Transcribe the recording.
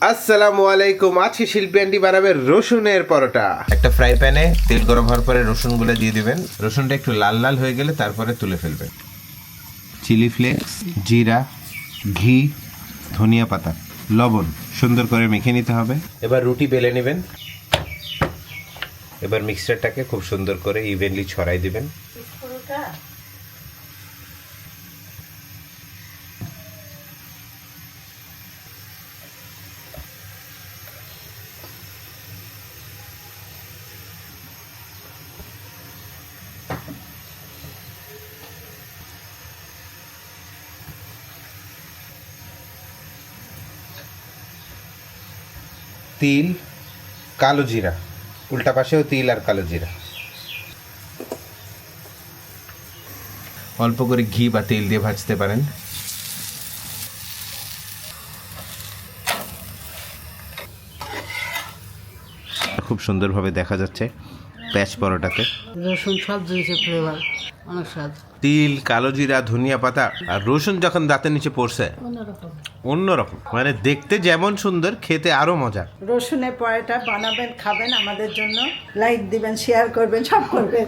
আসসালামু আলাইকুম আজকে শিল্পী আন্টি বানাবে রসুনের পরোটা। একটা ফ্রাই প্যানে তেল গরম হওয়ার পরে রসুনগুলো দিয়ে দিবেন। রসুনটা একটু লাল লাল হয়ে গেলে তারপরে তুলে ফেলবেন। চিলি ফ্লেক্স জিরা ঘি ধনিয়া পাতা লবণ সুন্দর করে মেখে নিতে হবে। এবার রুটি বেলে নেবেন। এবার মিক্সচারটাকে খুব সুন্দর করে ইভেনলি ছড়াই দিবেন। তিল কালো জিরা। উল্টা পাশেও তিল আর কালো জিরা। অল্প করে ঘি বা তেল দিয়ে ভাজতে পারেন। খুব সুন্দরভাবে দেখা যাচ্ছে প্যাচ পরোটাতে। রসুন সব জিনিসের ফ্লেভার অনেক স্বাদ। তিল কালো জিরা ধনিয়া পাতা আর রসুন যখন দাঁতের নিচে পড়ছে অন্যরকম। অন্যরকম। মানে দেখতে যেমন সুন্দর খেতে আরও মজা রসুনের পরোটা বানাবেন খাবেন আমাদের জন্য। লাইক দিবেন শেয়ার করবেন সব করবেন।